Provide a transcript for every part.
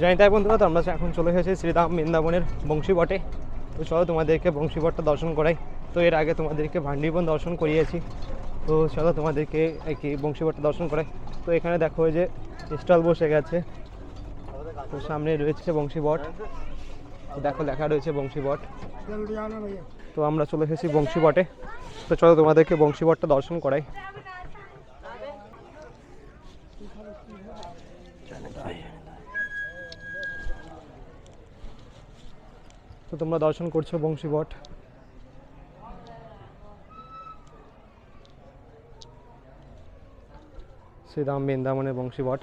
জানি তাই বন্ধুরা, তো আমরা এখন চলে এসেছি শ্রীরাম বৃন্দাবনের বংশী বটে তো চলো তোমাদেরকে বংশী বটটা দর্শন করাই। তো এর আগে তোমাদেরকে ভান্ডিবন দর্শন করিয়েছি। তো চলো তোমাদেরকে কি বংশী বটটা দর্শন করাই। তো এখানে দেখো যে স্টল বসে গেছে। তো সামনে রয়েছে বংশী বট দেখো, লেখা রয়েছে বংশী বট তো আমরা চলে এসেছি বংশী বটে তো চলো তোমাদেরকে বংশী বটটা দর্শন করাই। তো তোমরা দর্শন করছ বংশী বট। শ্রীরাম বৃন্দাবনের বংশী বট।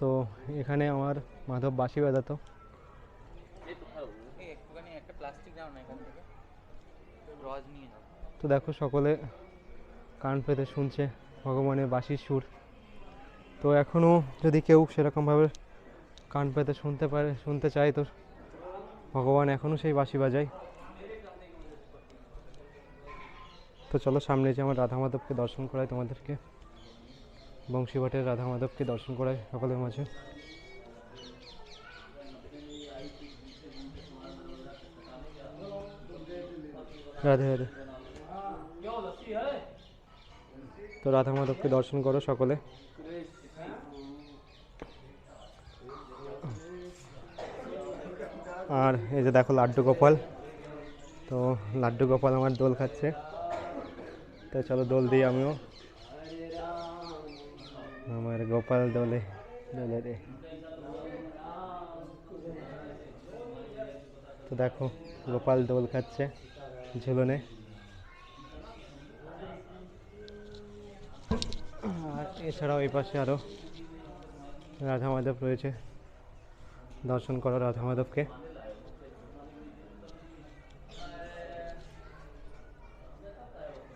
তো এখানে আমার মাধব বাসি যাও তো দেখো সকলে কান পেতে শুনছে ভগবানের বাঁশির সুর। তো এখনও যদি কেউ সেরকমভাবে কান পেতে শুনতে পারে, শুনতে চায় তো ভগবান এখনও সেই বাঁশি বাজায়। তো চলো সামনে যে আমার রাধা মাধবকে দর্শন করাই তোমাদেরকে। বংশীভটের রাধা মাধবকে দর্শন করাই সকলের মাঝে। রাধে রাধে। তো রাধা মাধবকে দর্শন করো সকলে। আর এই যে দেখো লাড্ডু গোপাল। তো লাড্ডু গোপাল আমার দোল খাচ্ছে। তো চলো দোল দিই আমিও। আমার গোপাল দোলে দোলে রে। তো দেখো গোপাল দোল খাচ্ছে ঝুলনে। আর এছাড়াও এই পাশে আরও রাধা মাধব রয়েছে। দর্শন করো রাধা মাধবকে।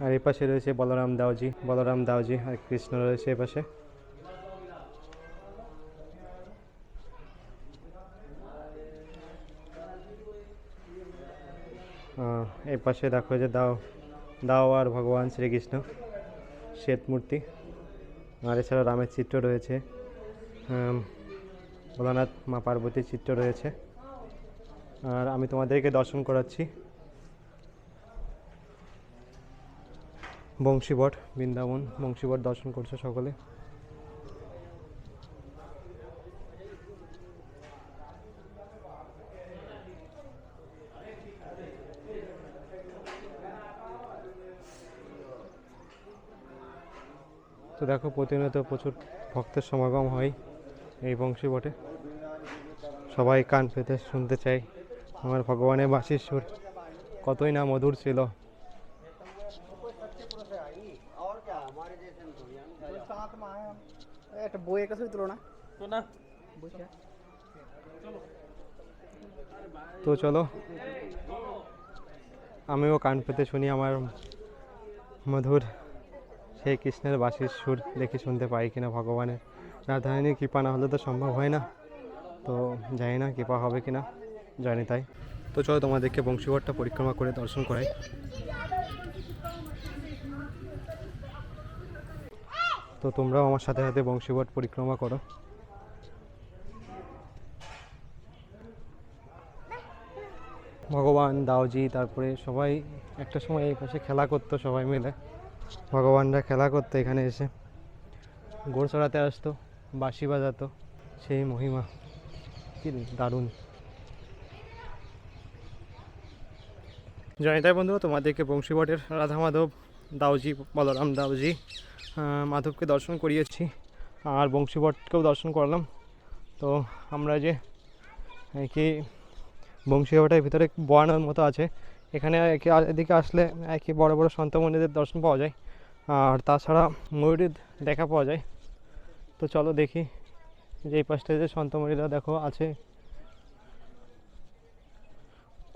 আর এই পাশে রয়েছে বলরাম দাওজি বলরাম দাওজি আর কৃষ্ণ রয়েছে এ পাশে। এই পাশে দেখো যে দাও দাও আর ভগবান শ্রীকৃষ্ণ, শ্বেত মূর্তি। আর এছাড়া রামের চিত্র রয়েছে। ভোলানাথ মা পার্বতীর চিত্র রয়েছে। আর আমি তোমাদেরকে দর্শন করাচ্ছি। বংশীবট, বৃন্দাবন, বংশীবট দর্শন করছে সকলে। তো দেখো, প্রতিনিয়ত প্রচুর ভক্তের সমাগম হয় এই বংশী বটে সবাই কান পেতে শুনতে চাই আমার ভগবানের বাঁশির সুর কতই না মধুর ছিল। তো চলো। আমিও কান পেতে শুনি আমার মধুর সেই কৃষ্ণের বাসির সুর দেখি শুনতে পাই কিনা ভগবানের। রাধারানীর কৃপা না হলে তো সম্ভব হয় না। তো জানি না কৃপা হবে কিনা, জানি তাই। তো চলো তোমাদেরকে বংশীবটটা পরিক্রমা করে দর্শন করাই। তো তোমরাও আমার সাথে সাথে বংশীবট পরিক্রমা করো। ভগবান, দাওজি, তারপরে সবাই একটা সময় এই পাশে খেলা করতো সবাই মিলে। ভগবানরা খেলা করতো এখানে এসে। গোড় চড়াতে আসতো, বাঁশি বাজাতো, সেই মহিমা। কি দারুণ। জানি তাই বন্ধুরা, তোমাদেরকে বংশীবটের রাধা মাধব দাওজি, বলরাম দাওজি মাধবকে দর্শন করিয়েছি আর বংশীবটকেও দর্শন করলাম। তো আমরা যে কি বংশীবাটার ভিতরে বয়ানোর মতো আছে। এখানে একে এদিকে আসলে একই বড় বড় সন্ত মন্দিরের দর্শন পাওয়া যায় আর তাছাড়া ময়ূরের দেখা পাওয়া যায়। তো চলো দেখি যে এই পাশটায় যে সন্ত মন্দিররা দেখো আছে।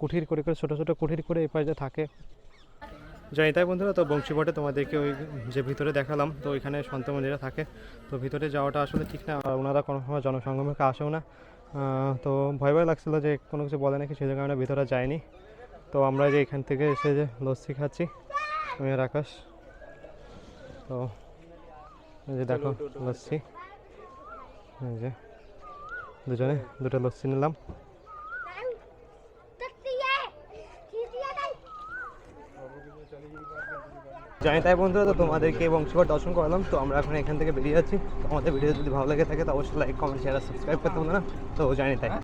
কুঠির করে করে, ছোটো ছোটো কুঠির করে এই পাশে থাকে। জানি তাই বন্ধুরা, তো বংশীবটে তোমাদেরকে ওই যে ভিতরে দেখালাম, তো ওইখানে সন্ত মন্দিরা থাকে। তো ভিতরে যাওয়াটা আসলে ঠিক না, আর ওনারা কোনো সময় জনসংগমকে আসেও না। তো ভয় ভয় লাগছিল যে কোনো কিছু বলে নাকি, সেই কারণে ভিতরে যায়নি তো আমরা যে এখান থেকে এসে যে লস্যি খাচ্ছি, আমি আর আকাশ। তো যে দেখো লস্যি যে দুজনে দুটো লস্যি নিলাম। জানি তাই বন্ধুরা, তো তোমাদেরকে বংশীবট দর্শন করলাম। তো আমরা এখন এখান থেকে বেরিয়ে যাচ্ছি। তোমাদের ভিডিও যদি ভালো লেগে থাকে, তো অবশ্যই লাইক কমেন্ট শেয়ার সাবস্ক্রাইব করতে না। তো জানি তাই।